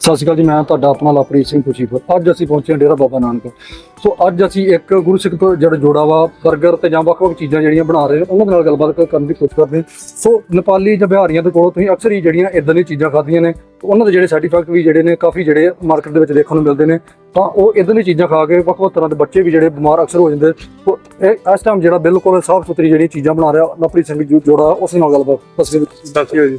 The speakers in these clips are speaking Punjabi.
ਸਤਿ ਸ਼੍ਰੀ ਅਕਾਲ ਜੀ, ਮੈਂ ਤੁਹਾਡਾ ਆਪਣਾ ਲਵਪ੍ਰੀਤ ਸਿੰਘ ਖੁਸ਼ੀਪੁਰ ਅੱਜ ਅਸੀਂ ਪਹੁੰਚੇ ਹਾਂ ਡੇਰਾ ਬਾਬਾ ਨਾਨਕ। ਸੋ ਅੱਜ ਅਸੀਂ ਇੱਕ ਗੁਰੂ ਸਿੱਖ ਤੋਂ ਜਿਹੜਾ ਜੋੜਾ ਵਾ 버ਗਰ ਤੇ ਜਾਂ ਵੱਖ-ਵੱਖ ਚੀਜ਼ਾਂ ਜਿਹੜੀਆਂ ਬਣਾ ਰਹੇ ਉਹਨਾਂ ਦੇ ਨਾਲ ਗੱਲਬਾਤ ਕਰਨ ਦੀ ਕੋਸ਼ਿਸ਼ ਕਰਦੇ ਹਾਂ। ਸੋ ਨੇਪਾਲੀ ਜਾਂ ਬਿਹਾਰੀਆਂ ਦੇ ਕੋਲੋਂ ਤੁਸੀਂ ਅਕਸਰ ਹੀ ਜਿਹੜੀਆਂ ਇਦਾਂ ਦੀਆਂ ਚੀਜ਼ਾਂ ਖਾਧੀਆਂ ਨੇ, ਉਹਨਾਂ ਦੇ ਜਿਹੜੇ ਸਾਈਡ ਇਫੈਕਟ ਵੀ ਜਿਹੜੇ ਨੇ, ਕਾਫੀ ਜਿਹੜੇ ਮਾਰਕੀਟ ਦੇ ਵਿੱਚ ਦੇਖਣ ਨੂੰ ਮਿਲਦੇ ਨੇ। ਤਾਂ ਉਹ ਇਦਾਂ ਦੀਆਂ ਚੀਜ਼ਾਂ ਖਾ ਕੇ ਵੱਖ-ਵੱਖ ਤਰ੍ਹਾਂ ਦੇ ਬੱਚੇ ਵੀ ਜਿਹੜੇ ਬਿਮਾਰ ਅਕਸਰ ਹੋ ਜਾਂਦੇ ਸੋ ਇਹ, ਇਸ ਟਾਈਮ ਜਿਹੜਾ ਬਿਲਕੁਲ ਸਾਫ਼ ਸੁਥਰੀ ਜਿਹੜੀ ਚੀਜ਼ਾਂ ਬਣਾ ਰਿਹਾ ਲਵਪ੍ਰੀਤ ਸਿੰਘ ਜੀ ਜੋੜਾ, ਉਸ ਨਾਲ ਗੱਲਬਾਤ ਤਸਵੀਰ ਸਤਿ ਸ਼੍ਰੀ ਅਕਾਲ ਜੀ।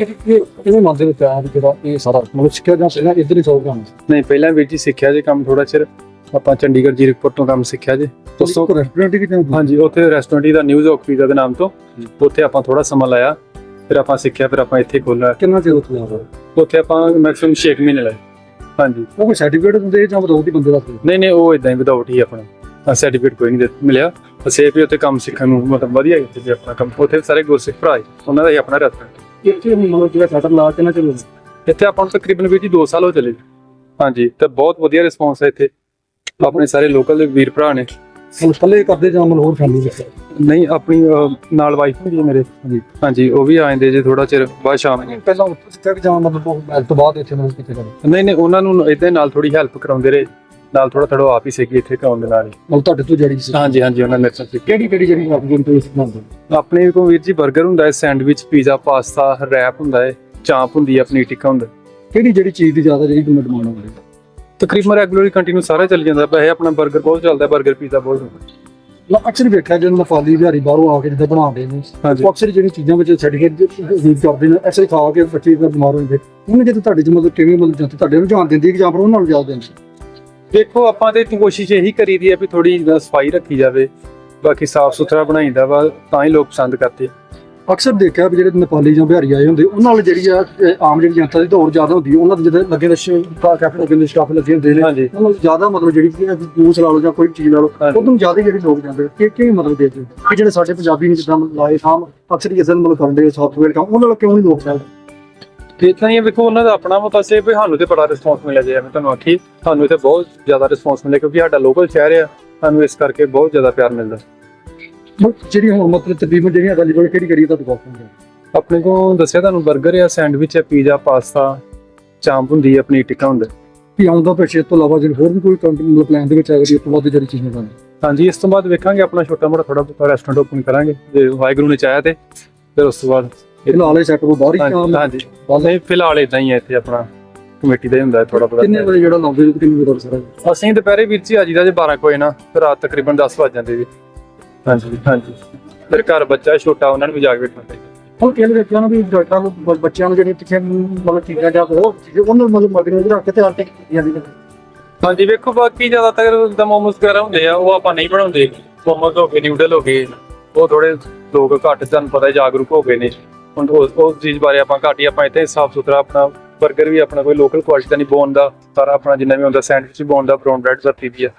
ਇਹ ਕਿਵੇਂ ਮਨ ਦੇ ਵਿੱਚ ਆਇਆ ਵੀ ਜਿਹੜਾ ਇਹ ਸਾਰਾ ਮਤਲਬ ਸਿੱਖਿਆ ਜਾਂ ਪਹਿਲਾਂ ਇੱਧਰ ਹੀ ਸੌ ਕੰਮ ਨਹੀਂ ਪਹਿਲਾਂ ਵੀਰ ਜੀ ਸਿੱਖਿਆ ਜੇ ਕੰਮ ਥੋੜਾ ਚਿਰ ਆਪਾਂ ਚੰਡੀਗੜ੍ਹ ਜੀਰਕਪੁਰ ਤੋਂ ਕੰਮ ਸਿੱਖਿਆ ਜੇ। ਉਸ ਤੋਂ ਰੈਸਟੋਰੈਂਟ ਹੀ ਕਿਤੇ ਹਾਂਜੀ ਉੱਥੇ ਰੈਸਟੋਰੈਂਟ ਦਾ ਨਿਊਜ਼ ਆਫ ਪੀਜ਼ਾ ਦੇ ਨਾਮ ਤੋਂ। ਉੱਥੇ ਆਪਾਂ ਥੋੜਾ ਸਮਾਂ ਲਾਇਆ ਫਿਰ ਆਪਾਂ ਸਿੱਖਿਆ ਫਿਰ ਆਪਾਂ ਇੱਥੇ ਖੋਲ੍ਹਿਆ ਕਿੰਨਾ ਚਿਰ ਉੱਥੇ ਲੱਗਾ ਉੱਥੇ ਆਪਾਂ ਮੈਕਸਿਮਮ 6 ਮਹੀਨੇ ਲਾਏ। ਹਾਂਜੀ। ਉਹ ਕੋਈ ਸਰਟੀਫਿਕੇਟ ਦਿੰਦੇ ਜਾਂ ਬਦੌਲਤ ਹੀ ਬੰਦੇ ਦਾ ਸੀ? ਨਹੀਂ ਨਹੀਂ ਉਹ ਇਦਾਂ ਹੀ ਵਿਦਆਊਟ ਹੀ ਆਪਣਾ। ਸਰਟੀਫਿਕੇਟ ਕੋਈ ਨਹੀਂ ਮਿਲਿਆ। ਅਸੀਂ ਵੀ ਉੱਥੇ ਕੰਮ ਸਿੱਖਣ ਨੂੰ ਮਤਲਬ ਵਧੀਆ ਜੀ ਆਪਣਾ ਕੰਮ ਉੱਥੇ ਸਾਰੇ ਗੁਰਸਿੱਖ ਭਰਾ ਉਹਨਾਂ ਦਾ ਹੀ ਆਪਣਾ ਰੈਸਟੋਰੈਂਟ ਇੱਥੇ ਮਤਲਬ ਜਿਹੜਾ ਸੈਟਲ ਲਾ ਕਿੰਨਾ ਚਿਰ ਹੋ ਗਿਆ? ਇੱਥੇ ਆਪਾਂ ਨੂੰ ਤਕਰੀਬਨ ਵੀਰ ਜੀ 2 ਸਾਲ ਹੋ ਚਲੇ। ਜੀ। ਹਾਂਜੀ ਤੇ ਬਹੁਤ ਵਧੀਆ ਰਿਸਪੌਂਸ ਹੈ ਇੱਥੇ। ਆਪਣੇ ਸਾਰੇ ਲੋਕਲ ਦੇ ਵੀਰ ਭਰਾ ਨੇ। ਹੁਣ ਇਕੱਲੇ ਕਰਦੇ ਜਾਂ ਮਤਲਬ ਹੋਰ ਫੈਮਿਲੀ ਵਿੱਚ ਨਹੀਂ ਆਪਣੀ ਅਹ, ਨਾਲ ਵਾਈਫ ਹੁੰਦੀ ਹੈ ਮੇਰੇ। ਹਾਂਜੀ। ਹਾਂਜੀ ਉਹ ਵੀ ਆ ਜਾਂਦੇ ਜੇ ਥੋੜਾ ਚਿਰ ਬਾਅਦ ਸ਼ਾਮ ਨੂੰ। ਪਹਿਲਾਂ ਉੱਥੇ ਸਿੱਖਿਆ ਕਿ ਜਾਂ ਮਤਲਬ ਉਹ ਮੈਰਿਜ ਤੋਂ ਬਾਅਦ ਇੱਥੇ ਮਤਲਬ ਕਿੱਥੇ ਕਰਦੇ ਨਹੀਂ ਨਹੀਂ ਉਹਨਾਂ ਨੂੰ ਇਦਾਂ ਨਾਲ ਥੋੜੀ ਹੈਲਪ ਕਰਾਉਂਦੇ ਰਹੇ। ਨਾਲ ਥੋੜਾ ਥੋੜਾ ਆਪ ਹੀ ਸਿੱਖੀ ਇੱਥੇ ਕੌਣ ਦੇ ਨਾਲ ਹੀ। ਮਤਲਬ ਤੁਹਾਡੇ ਤੋਂ ਜੜੀ ਸੀ ਹਾਂਜੀ ਹਾਂਜੀ ਉਹਨਾਂ ਨੇ ਸਿੱਖੀ ਕਿਹੜੀ ਕਿਹੜੀ ਜਿਹੜੀ ਆਪ ਜਿੰਨ ਤੋਂ ਸਿਖਾਉਂਦੇ ਆਪਣੇ ਕੋਲ ਵੀਰ ਜੀ 버ਗਰ ਹੁੰਦਾ ਹੈ ਸੈਂਡਵਿਚ ਪੀਜ਼ਾ ਪਾਸਤਾ ਰੈਪ ਹੁੰਦਾ ਹੈ ਚਾਂਪ ਹੁੰਦੀ ਹੈ ਪਨੀਰ ਟਿੱਕਾ ਹੁੰਦਾ ਕਿਹੜੀ ਜਿਹੜੀ ਚੀਜ਼ ਦੀ ਜ਼ਿਆਦਾ ਜਿਹੜੀ ਤੁਹਾਨੂੰ ਡਿਮਾਂਡ ਹੁੰਦੀ ਤਕਰੀਬਨ ਰੈਗੂਲਰਲੀ ਕੰਟੀਨਿਊ ਸਾਰਾ ਚੱਲ ਜਾਂਦਾ ਵੈਸੇ ਆਪਣਾ 버ਗਰ ਬਹੁਤ ਚੱਲਦਾ 버ਗਰ ਪੀਜ਼ਾ ਬਹੁਤ ਹੁੰਦਾ ਮੈਂ ਅਕਸਰ ਵੇਖਿਆ ਜਿਹਨਾਂ ਦਾ ਫਾਲੀ ਵਿਹਾਰੀ ਬਾਹਰੋਂ ਆ ਕੇ ਜਿੱਦਾਂ ਬਣਾਉਂਦੇ ਨੇ ਉਹ ਅਕਸਰ ਜਿਹੜੀ ਚੀਜ਼ਾਂ ਵਿੱਚ ਛੱਡ ਕੇ ਯੂਜ਼ ਕਰਦੇ ਨੇ ਐਸੇ ਖਾ ਕੇ ਬੱਚੇ ਦਾ ਬਿਮਾਰ ਉਹਨੇ ਜਦੋਂ ਤੁਹਾਡੇ ਚ ਮਤਲਬ ਕਿਵੇਂ ਮਤਲਬ ਜਾਂਦੇ ਤੁਹਾਡੇ ਨੂੰ ਜਾਣ ਦਿੰਦੀ ਕਿ ਜਾਂ ਪਰ ਉਹਨਾਂ ਨੂੰ ਜਾਣ ਦਿੰਦੀ ਦੇਖੋ ਆਪਾਂ ਤੇ ਕੋਸ਼ਿਸ਼ ਇਹੀ ਕਰੀਦੀ ਹੈ ਵੀ ਥੋੜੀ ਸਫ਼ਾਈ ਰੱਖੀ ਜਾਵੇ ਬਾਕੀ ਸਾਫ਼ ਸੁਥਰਾ ਬਣਾਈਦਾ ਵਾ ਤਾਂ ਹੀ ਲੋਕ ਪਸੰਦ ਕਰਦੇ ਅਕਸਰ ਦੇਖਿਆ ਵੀ ਜਿਹੜੇ ਨੇਪਾਲੀ ਜਾਂ ਬਿਹਾਰੀ ਆਏ ਹੁੰਦੇ ਉਹਨਾਂ ਨਾਲ ਜਿਹੜੀ ਆ ਇਹ ਆਮ ਜਿਹੜੀ ਜਨਤਾ ਦੀ ਦੌੜ ਜ਼ਿਆਦਾ ਹੁੰਦੀ ਹੈ ਉਹਨਾਂ ਦੇ ਜਿਹੜੇ ਲੱਗੇ ਨਸ਼ੇ ਕੈਫੇ ਲੱਗੇ ਨੇ ਸਟਾਫ ਲੱਗੇ ਹੁੰਦੇ ਨੇ ਹਾਂਜੀ। ਉਹਨਾਂ ਨੂੰ ਜ਼ਿਆਦਾ ਮਤਲਬ ਜਿਹੜੀ ਕਿ ਜੂਸ ਲਾ ਲਓ ਜਾਂ ਕੋਈ ਚੀਜ਼ ਲਾ ਲਓ ਹਾਂਜੀ। ਜ਼ਿਆਦਾ ਜਿਹੜੀ ਲੋਕ ਜਾਂਦੇ ਨੇ ਕਿ ਕੀ ਮਤਲਬ ਦੇਖਦੇ ਕਿ ਜਿਹੜੇ ਸਾਡੇ ਪੰਜਾਬੀ ਨੇ ਜਿੱਦਾਂ ਲਾਏ ਥਾਮ ਅਕਸਰ ਹੀ ਅਸਲ ਮਤਲਬ ਕਰਦੇ ਸੌਫਟਵੇਅਰ ਕੰਮ ਉਹਨਾਂ ਨਾਲ ਕਿਉਂ ਨਹੀਂ ਲੋਕ ਜਾਂਦੇ? ਇਦਾਂ ਹੀ ਹੈ, ਵੇਖੋ ਉਹਨਾਂ ਦਾ ਆਪਣਾ ਮਤਾ ਸੇ ਵੀ ਸਾਨੂੰ ਤੇ ਬੜਾ ਰਿਸਪੌਂਸ ਮਿਲਿਆ ਜੇ ਮੈਂ ਤੁਹਾਨੂੰ ਆਖੀ ਸਾਨੂੰ ਇੱਥੇ ਬਹੁਤ ਜ਼ਿਆਦਾ ਰਿਸਪੌਂਸ ਮਿਲਿਆ ਕਿਉਂਕਿ ਸਾਡਾ ਲੋਕਲ ਸ਼ਹਿਰ ਆ ਸਾਨੂੰ ਇਸ ਕਰਕੇ ਬਹੁਤ ਜ਼ਿਆਦਾ ਪਿਆਰ ਮਿਲਦਾ। ਜਿਹੜੀ ਹੁਣ ਮਤਲਬ ਤਕਰੀਬਨ ਜਿਹੜੀਆਂ ਅਵੇਲੇਬਲ ਕਿਹੜੀ ਕਿਹੜੀ ਤੁਹਾਡੇ ਕੋਲ ਹੁੰਦੀ ਆਪਣੇ ਕੋਲ ਦੱਸਿਆ ਤੁਹਾਨੂੰ 버ਗਰ ਆ ਸੈਂਡਵਿਚ ਹੈ ਪੀਜ਼ਾ ਪਾਸਤਾ ਚਾਂਪ ਹੁੰਦੀ ਹੈ ਪਨੀਰ ਟਿੱਕਾ ਹੁੰਦਾ। ਕਿ ਆਉਂਦਾ ਪਿੱਛੇ ਇਸ ਤੋਂ ਇਲਾਵਾ ਜਿਹੜੇ ਹੋਰ ਵੀ ਕੋਈ ਮਤਲਬ ਪਲਾਨ ਦੇ ਵਿੱਚ ਹੈਗੀ ਇਸ ਤੋਂ ਬਾਅਦ ਜਿਹੜੀ ਚੀਜ਼ਾਂ ਬਣਾਉਣੀ ਹਾਂਜੀ ਇਸ ਤੋਂ ਬਾਅਦ ਵੇਖਾਂਗੇ ਆਪਣਾ ਛੋਟਾ ਮੋਟਾ ਥੋੜਾ ਬਹੁਤਾ ਰੈਸਟੋਰੈਂਟ ਓਪਨ ਕਰਾਂਗੇ ਜੇ ਵਾਹਿਗੁਰੂ ਨੇ ਚਾਹਿਆ ਤੇ ਫਿਰ ਉਸ ਤੋਂ ਬਾਅਦ ਫਿਲਹਾਲ ਇਹ ਸੈਟ ਉਹ ਬਾਹਰ ਹੀ ਕੰਮ ਹਾਂਜੀ। ਨਹੀਂ ਫਿਲਹਾਲ ਇਦਾਂ ਹੀ ਹੈ ਇੱਥੇ ਆਪਣਾ ਕਮੇਟੀ ਦਾ ਹੀ ਹੁੰਦਾ ਥੋੜਾ ਕਿੰਨੇ ਬਹੁਤਾ ਵਜੇ ਜਿਹੜਾ ਲਾਉਂਦੇ ਜੀ ਕਿੰਨੀ ਵਜੇ ਸਾਰਾ? ਅਸੀਂ ਦੁਪਹਿਰੇ ਵੀਰ ਜੀ ਆਜੀ ਦਾ ਜੇ 12 ਕੋਈ ਨਾ ਫਿਰ ਰਾਤ ਤਕਰੀਬਨ 10 ਵਜ ਜਾਂਦੇ ਜੀ। ਹਾਂਜੀ ਹਾਂਜੀ। ਫਿਰ ਘਰ ਬੱਚਾ ਛੋਟਾ ਉਹਨਾਂ ਨੂੰ ਵੀ ਜਾ ਕੇ ਵੇਖਣਾ ਪੈਂਦਾ ਹੁਣ ਕਿਹੜੇ ਬੱਚਿਆਂ ਨੂੰ ਵੀ ਡਾਕਟਰਾਂ ਨੂੰ ਬੱਚਿਆਂ ਨੂੰ ਜਿਹੜੀ ਪਿੱਛੇ ਮਤਲਬ ਚੀਜ਼ਾਂ ਜਾਂ ਹੋਰ ਚੀਜ਼ਾਂ ਉਹਨਾਂ ਨੂੰ ਮਤਲਬ ਮਗਰ ਰੱਖ ਕੇ ਤੇ ਆਟੇ ਜਾਂਦੀ ਹਾਂਜੀ ਵੇਖੋ ਬਾਕੀ ਜ਼ਿਆਦਾਤਰ ਜਿੱਦਾਂ ਮੋਮੋਸ ਵਗੈਰਾ ਹੁੰਦੇ ਆ ਉਹ ਆਪਾਂ ਨਹੀਂ ਬਣਾਉਂਦੇ। ਮੋਮੋਸ ਹੋ ਗਏ ਨਿਊਡਲ ਹੋ ਗਏ ਉਹ ਥੋੜੇ ਲੋਕ ਘੱਟ ਤੁਹਾਨੂੰ ਪਤਾ ਜਾਗਰੂਕ ਹੋ ਗਏ ਨੇ। ਉਸ ਚੀਜ਼ ਬਾਰੇ ਆਪਾਂ ਘੱਟ ਆਪਾਂ ਇੱਥੇ ਸਾਫ਼ ਸੁਥਰਾ ਆਪਣਾ 버ਗਰ ਵੀ ਆਪਣਾ ਕੋਈ ਲੋਕਲ ਕੁਆਲਿਟੀ ਦਾ ਨਹੀਂ ਬੋਨ ਦਾ ਸਾਰਾ ਆਪਣਾ ਜਿੰਨਾ ਵੀ ਹੁੰਦਾ ਸੈਂਡਵਿਚ ਵੀ ਬੋਨ ਦਾ ਬ੍ਰਾਊਨ ਬ੍ਰੈਡ ਵਰਤੀ ਦੀ ਆ।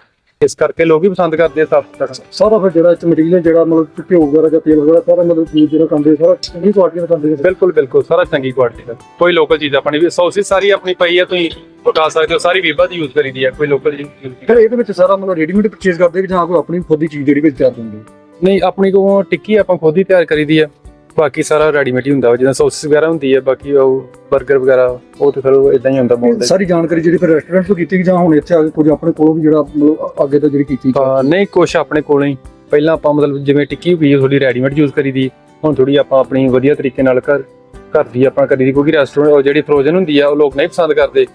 ਇਸ ਕਰਕੇ ਲੋਕ ਵੀ ਪਸੰਦ ਕਰਦੇ ਆ ਸਾਫ਼ ਸੁਥਰਾ ਸਾਰਾ ਫਿਰ ਜਿਹੜਾ ਇਸ ਮਟੀਰੀਅਲ ਜਿਹੜਾ ਮਤਲਬ ਘਿਓ ਵਗੈਰਾ ਜਾਂ ਤੇਲ ਵਗੈਰਾ ਸਾਰਾ ਮਤਲਬ ਚੀਜ਼ ਜਿਹੜਾ ਕੰਦੇ ਸਾਰਾ ਚੰਗੀ ਕੁਆਲਿਟੀ ਦਾ ਕੰਦੇ ਬਿਲਕੁਲ ਬਿਲਕੁਲ ਸਾਰਾ ਚੰਗੀ ਕੁਆਲਿਟੀ ਦਾ। ਕੋਈ ਲੋਕਲ ਚੀਜ਼ ਆਪਣੀ ਵੀ ਸੌਸਿਸ ਸਾਰੀ ਆਪਣੀ ਪਈ ਆ ਤੁਸੀਂ ਉਠਾ ਸਕਦੇ ਹੋ ਸਾਰੀ ਵੀਬਾ ਦੀ ਯੂਜ਼ ਕਰੀਦੀ ਆ ਕੋਈ ਲੋਕਲ ਫਿਰ ਇਹਦੇ ਵਿੱਚ ਸਾਰਾ ਮਤਲਬ ਰੈਡੀਮੇਡ ਪਰਚੇਸ ਕਰਦੇ ਕਿ ਜਾਂ ਕੋਈ ਆਪਣੀ ਖੁਦ ਦੀ ਚੀਜ਼ ਜਿਹੜੀ ਵਿੱਚ ਤਿਆਰ ਹੁੰਦੀ ਨਹੀਂ ਆਪਣੀ ਕੋ ਟਿੱਕੀ ਆਪਾਂ ਖੁਦ ਹੀ ਤਿਆਰ ਕਰੀਦੀ ਆ। ਬਾਕੀ ਸਾਰਾ ਰੈਡੀਮੇਡ ਹੀ ਹੁੰਦਾ ਵਾ ਜਿੱਦਾਂ ਸੌਸਿਸ ਵਗੈਰਾ ਹੁੰਦੀ ਹੈ ਬਾਕੀ ਉਹ 버ਗਰ ਵਗੈਰਾ ਉਹ ਤੇ ਫਿਰ ਇਦਾਂ ਹੀ ਹੁੰਦਾ ਇਹ ਬੋਲਦੇ ਸਾਰੀ ਜਾਣਕਾਰੀ ਜਿਹੜੀ ਫਿਰ ਰੈਸਟੋਰੈਂਟ ਤੋਂ ਕੀਤੀ ਕਿ ਜਾਂ ਹੁਣ ਇੱਥੇ ਆ ਕੇ ਕੁਝ ਆਪਣੇ ਕੋਲੋਂ ਵੀ ਜਿਹੜਾ ਮਤਲਬ ਅੱਗੇ ਤੋਂ ਜਿਹੜੀ ਕੀਤੀ ਹਾਂ ਨਹੀਂ ਕੁਛ ਆਪਣੇ ਕੋਲੋਂ ਹੀ। ਪਹਿਲਾਂ ਆਪਾਂ ਮਤਲਬ ਜਿਵੇਂ ਟਿੱਕੀ ਵੀ ਥੋੜੀ ਰੈਡੀਮੇਡ ਯੂਜ਼ ਕਰੀਦੀ ਹੁਣ ਥੋੜੀ ਆਪਾਂ ਆਪਣੀ ਵਧੀਆ ਤਰੀਕੇ ਨਾਲ ਘਰ ਘਰ ਦੀ ਆਪਾਂ ਕਰੀਦੀ ਕਿਉਂਕਿ ਰੈਸਟੋਰੈਂਟ ਉਹ ਜਿਹੜੀ ਫਰੋਜ਼ਨ ਹੁੰਦੀ ਆ ਉਹ ਲੋਕ ਨਹੀਂ ਪਸੰਦ ਕਰਦੇ।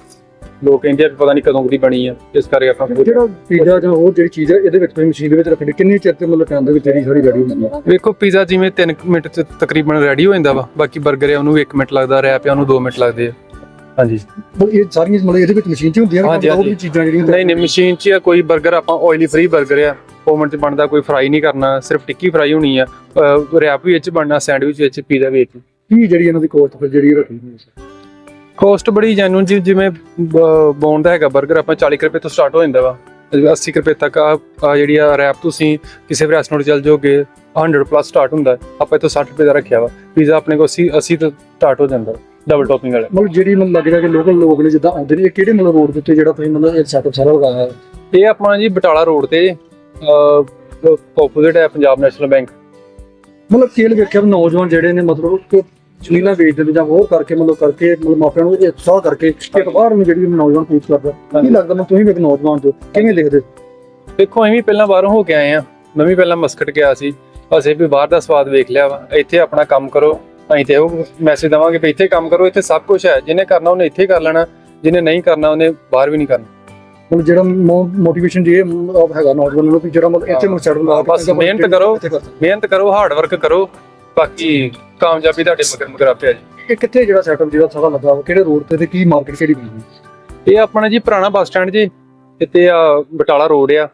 ਲੋਕ ਇੰਡੀਆ ਪਤਾ ਨਹੀਂ ਕਦੋਂ ਦੀ ਬਣੀ ਆ ਇਸ ਕਰਕੇ ਆਪਾਂ ਜਿਹੜਾ ਪੀਜ਼ਾ ਜਾਂ ਹੋਰ ਜਿਹੜੀ ਚੀਜ਼ ਹੈ ਇਹਦੇ ਵਿੱਚ ਕੋਈ ਮਸ਼ੀਨ ਦੇ ਵਿੱਚ ਰੱਖਣੀ ਕਿੰਨੇ ਚਿਰ ਤੇ ਮਤਲਬ ਟਾਈਮ ਦੇ ਵਿੱਚ ਜਿਹੜੀ ਸਾਰੀ ਰੈਡੀ ਹੁੰਦੀ ਹੈ ਵੇਖੋ ਪੀਜ਼ਾ ਜਿਵੇਂ 3 ਮਿੰਟ ਚ ਤਕਰੀਬਨ ਰੈਡੀ ਹੋ ਜਾਂਦਾ ਵਾ ਬਾਕੀ 버ਗਰ ਹੈ ਉਹਨੂੰ 1 ਮਿੰਟ ਲੱਗਦਾ ਰੈਪ ਹੈ ਉਹਨੂੰ 2 ਮਿੰਟ ਲੱਗਦੇ ਆ। ਹਾਂਜੀ। ਇਹ ਸਾਰੀਆਂ ਮਤਲਬ ਇਹਦੇ ਵਿੱਚ ਮਸ਼ੀਨ 'ਚ ਹੁੰਦੀਆਂ ਨੇ ਉਹ ਵੀ ਚੀਜ਼ਾਂ ਜਿਹੜੀਆਂ ਨਹੀਂ ਨਹੀਂ ਮਸ਼ੀਨ 'ਚ ਆ ਕੋਈ 버ਗਰ ਆਪਾਂ ਆਇਲੀ ਫ੍ਰੀ 버ਗਰ ਆ ਓਵਨ 'ਚ ਬਣਦਾ ਕੋਈ ਫਰਾਈ ਨਹੀਂ ਕਰਨਾ ਸਿਰਫ ਟਿੱਕੀ ਫਰਾਈ ਹੋਣੀ ਆ ਰੈਪ ਵੀ ਵਿੱਚ ਬਣਨਾ ਸੈਂਡਵਿਚ ਵਿੱਚ ਪੀਜ਼ਾ ਵੀ ਵਿੱਚ। ਕੀ ਜਿਹੜੀ ਇਹਨਾਂ ਦੀ ਕੋਸਟ ਫਿਰ ਜਿਹੜੀ ਰੱਖੀ ਹੋਈ ਹੈ ਕੋਸਟ ਬੜੀ ਜੈਨੂਨ ਜੀ ਜਿਵੇਂ ਬੌਨ ਦਾ ਹੈਗਾ 버ਗਰ ਆਪਾਂ 40 ਕੁ ਰੁਪਏ ਤੋਂ ਸਟਾਰਟ ਹੋ ਜਾਂਦਾ ਵਾ। 80 ਕੁ ਰੁਪਏ ਤੱਕ ਆ ਜਿਹੜੀ ਆ ਰੈਪ ਤੁਸੀਂ ਕਿਸੇ ਵੀ ਰੈਸਟੋਰੈਂਟ ਚਲ ਜਾਓਗੇ 100 ਪਲੱਸ ਸਟਾਰਟ ਹੁੰਦਾ। ਆਪਾਂ ਇੱਥੋਂ 60 ਰੁਪਏ ਦਾ ਰੱਖਿਆ ਵਾ। ਪੀਜ਼ਾ ਆਪਣੇ ਕੋਲ 80 80 ਤੋਂ ਸਟਾਰਟ ਹੋ ਜਾਂਦਾ ਡਬਲ ਟੌਪਿੰਗ ਵਾਲਾ। ਮਤਲਬ ਜਿਹੜੀ ਮੈਨੂੰ ਲੱਗ ਰਿਹਾ ਕਿ ਲੋਕਲ ਲੋਕ ਨੇ ਜਿੱਦਾਂ ਆਉਂਦੇ ਨੇ ਇਹ ਕਿਹੜੇ ਮਤਲਬ ਰੋਡ ਦੇ ਉੱਤੇ ਜਿਹੜਾ ਤੁਸੀਂ ਮਤਲਬ ਇਹ ਸੈਟਅਪ ਸਾਰਾ ਲਗਾਇਆ ਇਹ ਆਪਣਾ ਜੀ ਬਟਾਲਾ ਰੋਡ ਤੇ ਆਪੋਜ਼ਿਟ ਹੈ ਪੰਜਾਬ ਨੈਸ਼ਨਲ ਬੈਂਕ ਮਤਲਬ ਕੇਲ ਵੇਖਿਆ ਨੌਜਵਾਨ ਜਿਹੜੇ ਨੇ ਮਤਲਬ ਜ਼ਮੀਨਾਂ ਵੇਚ ਦਿੰਦੇ ਜਾਂ ਹੋਰ ਕਰਕੇ ਮਤਲਬ ਕਰਕੇ ਮਤਲਬ ਮਾਪਿਆਂ ਨੂੰ ਇਹ ਉਤਸ਼ਾਹ ਕਰਕੇ ਇੱਕ ਬਾਹਰ ਨੂੰ ਜਿਹੜੀ ਨੌਜਵਾਨ ਪੂਛ ਕਰਦਾ ਕੀ ਲੱਗਦਾ ਮੈਨੂੰ ਤੁਸੀਂ ਵੀ ਇੱਕ ਨੌਜਵਾਨ ਜੋ ਕਿਵੇਂ ਦੇਖਦੇ? ਦੇਖੋ ਐਵੇਂ ਪਹਿਲਾਂ ਬਾਹਰੋਂ ਹੋ ਕੇ ਆਏ ਆ ਮੈਂ ਵੀ ਪਹਿਲਾਂ ਮਸਕਟ ਗਿਆ ਸੀ। ਅਸੀਂ ਵੀ ਬਾਹਰ ਦਾ ਸਵਾਦ ਵੇਖ ਲਿਆ ਵਾ। ਇੱਥੇ ਆਪਣਾ ਕੰਮ ਕਰੋ। ਅਸੀਂ ਤੇ ਉਹ ਮੈਸੇਜ ਦਵਾਂਗੇ ਵੀ ਇੱਥੇ ਕੰਮ ਕਰੋ। ਇੱਥੇ ਸਭ ਕੁਝ ਹੈ। ਜਿਹਨੇ ਕਰਨਾ ਉਹਨੇ ਇੱਥੇ ਕਰ ਲੈਣਾ। ਜਿਹਨੇ ਨਹੀਂ ਕਰਨਾ ਉਹਨੇ ਬਾਹਰ ਵੀ ਨਹੀਂ ਕਰਨਾ। ਮਤਲਬ ਜਿਹੜਾ ਮੋਟੀਵੇਸ਼ਨ ਜੇ ਹੈਗਾ ਨੌਜਵਾਨਾਂ ਨੂੰ ਵੀ ਜਿਹੜਾ ਮਤਲਬ ਇੱਥੇ ਹਾਂ, ਬਸ ਮਿਹਨਤ ਕਰੋ। ਮਿਹਨਤ ਕਰੋ ਹਾਰਡ ਵਰਕ ਕਰੋ। ਬਾਕੀ ਕਾਮਯਾਬੀ ਤੁਹਾਡੇ ਮਗਰ ਮਗਰ ਆਪੇ ਆ ਜੀ। ਇਹ ਕਿੱਥੇ ਜਿਹੜਾ ਸੈਟਅਪ ਜਿਹੜਾ ਸਾਰਾ ਲੱਗਾ ਵਾ? ਕਿਹੜੇ ਰੋਡ ਤੇ ਤੇ ਕੀ ਮਾਰਕੀਟ ਕਿਹੜੀ ਬਣੀ ਇਹ ਆਪਣਾ ਜੀ ਪੁਰਾਣਾ ਬੱਸ ਸਟੈਂਡ ਜੀ ਇੱਥੇ ਆ ਬਟਾਲਾ ਰੋਡ ਆ।